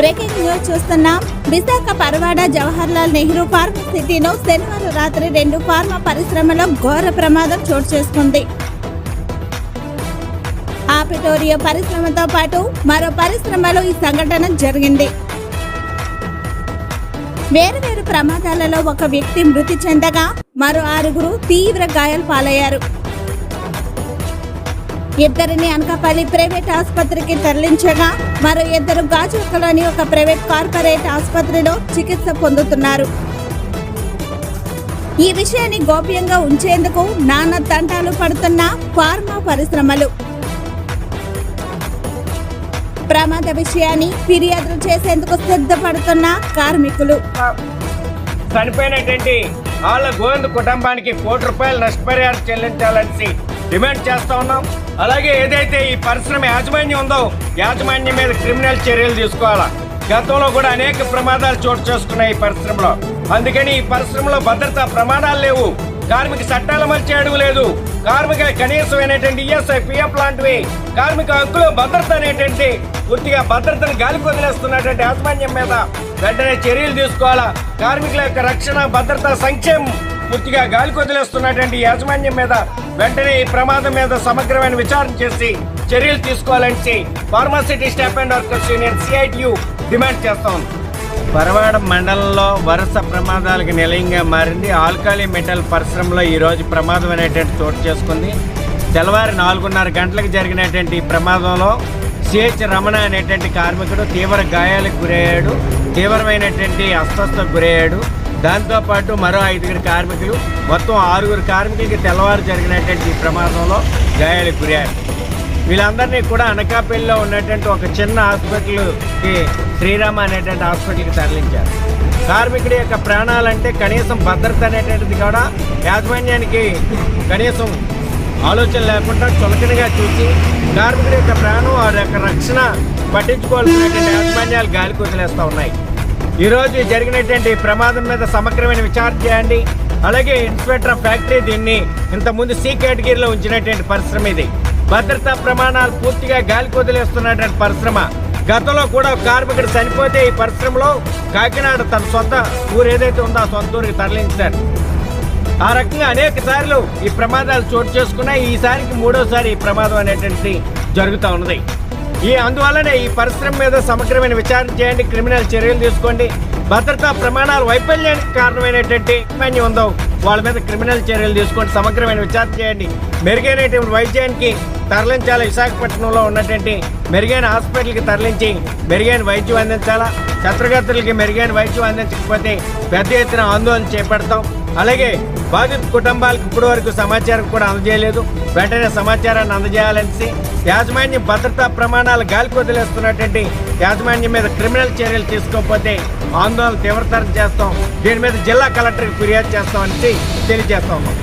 Video చూస్తున్నాం. Visakha Parawada Jawaharlal Nehru park సిటీలో శనివారం రాత్రి రెండు ఫార్మా పరిశ్రమలో ఘోర ప్రమాదం చోటు చేసుకుంది. ఆపిటోరియో పరిశ్రమతో పాటు మరో పరిశ్రమలో ఈ సంఘటన జరిగింది. వేరు వేరు ప్రమాదాలలో ఒక వ్యక్తి మృతి చెందగా మరో ఆరుగురు తీవ్ర గాయాలు పాలయ్యారు. ఇద్దరిని అనకాపల్లి ప్రైవేట్ ఆసుపత్రికి తరలించగా మరో ఇద్దరు గాజువకలోని ఒక ప్రైవేట్ కార్పొరేట్ ఆసుపత్రిలో చికిత్స పొందుతున్నారు. ఈ విషయాన్ని గోప్యంగా ఉంచేందుకు నాన్న తంటాలు పడుతున్న ఫార్మా పరిశ్రమలు. ప్రమాద విషయాన్ని ఫిర్యాదులు చేసేందుకు సిద్ధపడుతున్న కార్మికులు. చనిపోయినటువంటి వాళ్ళ గోవింద్ కుటుంబానికి కోటి రూపాయలు నష్టపరిహారం చెల్లించాలని డిమాండ్ చేస్తా ఉన్నాం. అలాగే ఏదైతే ఈ పరిశ్రమ యాజమాన్యం ఉందో యాజమాన్యం మీద క్రిమినల్ చర్యలు తీసుకోవాలా? గతంలో కూడా అనేక ప్రమాదాలు చోటు చేసుకున్నాయి ఈ పరిశ్రమలో. అందుకని ఈ పరిశ్రమలో భద్రతా ప్రమాదాలు లేవు. కార్మిక చట్టాల మధ్య అడుగు లేదు. కార్మిక కనీసమైనటువంటి ఈఎస్ఐ పిఎఫ్ లాంటివి కార్మిక హక్కులు భద్రత అనేటువంటి పూర్తిగా భద్రతను గాలికి వదిలేస్తున్నటువంటి యాజమాన్యం మీద వెంటనే చర్యలు తీసుకోవాలా? కార్మికుల యొక్క రక్షణ భద్రత సంక్షేమం పూర్తిగా గాలికి వదిలేస్తున్నటువంటి యాజమాన్యం మీద వెంటనే ఈ ప్రమాదం మీద సమగ్రమైన విచారణ చేసి చర్యలు తీసుకోవాలని pharma city staff and workers union CITU demand చేస్తోంది. పరవాడ మండలంలో వరుస ప్రమాదాలకు నిలయంగా మారింది. ఆల్కాలీ మెటల్ పరిశ్రమలో ఈరోజు ప్రమాదం అనేటువంటి చోటు చేసుకుంది. తెల్లవారి నాలుగున్నర గంటలకు జరిగినటువంటి ఈ ప్రమాదంలో సిహెచ్ రమణ అనేటువంటి కార్మికుడు తీవ్ర గాయాలకు గురయ్యాడు. తీవ్రమైనటువంటి అస్వస్థకు గురయ్యాడు. దాంతోపాటు మరో ఐదుగురు కార్మికులు మొత్తం ఆరుగురు కార్మికులకి తెల్లవారు జరిగినటువంటి ఈ ప్రమాదంలో గాయాలకు గురయ్యారు. వీళ్ళందరినీ కూడా అనకాపల్లిలో ఉన్నటువంటి ఒక చిన్న హాస్పిటల్కి శ్రీరామ అనేటువంటి హాస్పిటల్కి తరలించారు. కార్మికుడి యొక్క ప్రాణాలంటే కనీసం భద్రత అనేటువంటిది కూడా యాజమాన్యానికి కనీసం ఆలోచన లేకుండా చులకనగా చూసి కార్మికుడి యొక్క ప్రాణం వారి యొక్క రక్షణ పట్టించుకోవాల్సినటువంటి యాజమాన్యాలు గాలికి వదిలేస్తూ ఉన్నాయి. ఈరోజు జరిగినటువంటి ప్రమాదం మీద సమగ్రమైన విచారణ చేయండి. అలాగే ఇన్స్పెక్టర్ ఆఫ్ ఫ్యాక్టరీ దీన్ని ఇంతకుముందు సి కేటగిరీలో ఉంచినటువంటి పరిశ్రమ ఇది. భద్రతా ప్రమాణాలు పూర్తిగా గాలికి వదిలేస్తున్నటువంటి పరిశ్రమ. గతంలో కూడా కార్మికుడు చనిపోతే ఈ పరిశ్రమలో కాకినాడ తన సొంత ఊరు ఏదైతే ఉందో ఆ సొంత ఊరికి తరలించారు. ఆ రకంగా అనేక సార్లు ఈ ప్రమాదాలు చోటు చేసుకున్నాయి. ఈసారికి మూడోసారి ఈ ప్రమాదం అనేటువంటి జరుగుతూ ఉన్నది. ఈ అందువల్లనే ఈ పరిశ్రమ మీద సమగ్రమైన విచారణ చేయండి క్రిమినల్ చర్యలు తీసుకోండి. భద్రతా ప్రమాణాలు వైఫల్యానికి కారణమైనటువంటి యాజమాన్యం ఉందో వాళ్ళ మీద క్రిమినల్ చర్యలు తీసుకొని సమగ్రమైన విచారణ చేయండి. మెరుగైనటువంటి వైద్యానికి తరలించాలి? విశాఖపట్నంలో ఉన్నటువంటి మెరుగైన హాస్పిటల్కి తరలించి మెరుగైన వైద్యం అందించాలా? శత్రుఘాతులకి మెరుగైన వైద్యం అందించకపోతే పెద్ద ఎత్తున ఆందోళన చేపడతాం. అలాగే బాధిత కుటుంబాలకు ఇప్పటి వరకు సమాచారం కూడా అందజేయలేదు. వెంటనే సమాచారాన్ని అందజేయాలనేసి యాజమాన్యం భద్రతా ప్రమాణాలు గాలికి వదిలేస్తున్నటువంటి యాజమాన్యం మీద క్రిమినల్ చర్యలు తీసుకోకపోతే ఆందోళన తీవ్రతరం చేస్తాం. దీని మీద జిల్లా కలెక్టర్కి ఫిర్యాదు చేస్తామని తెలియజేస్తా ఉన్నాం.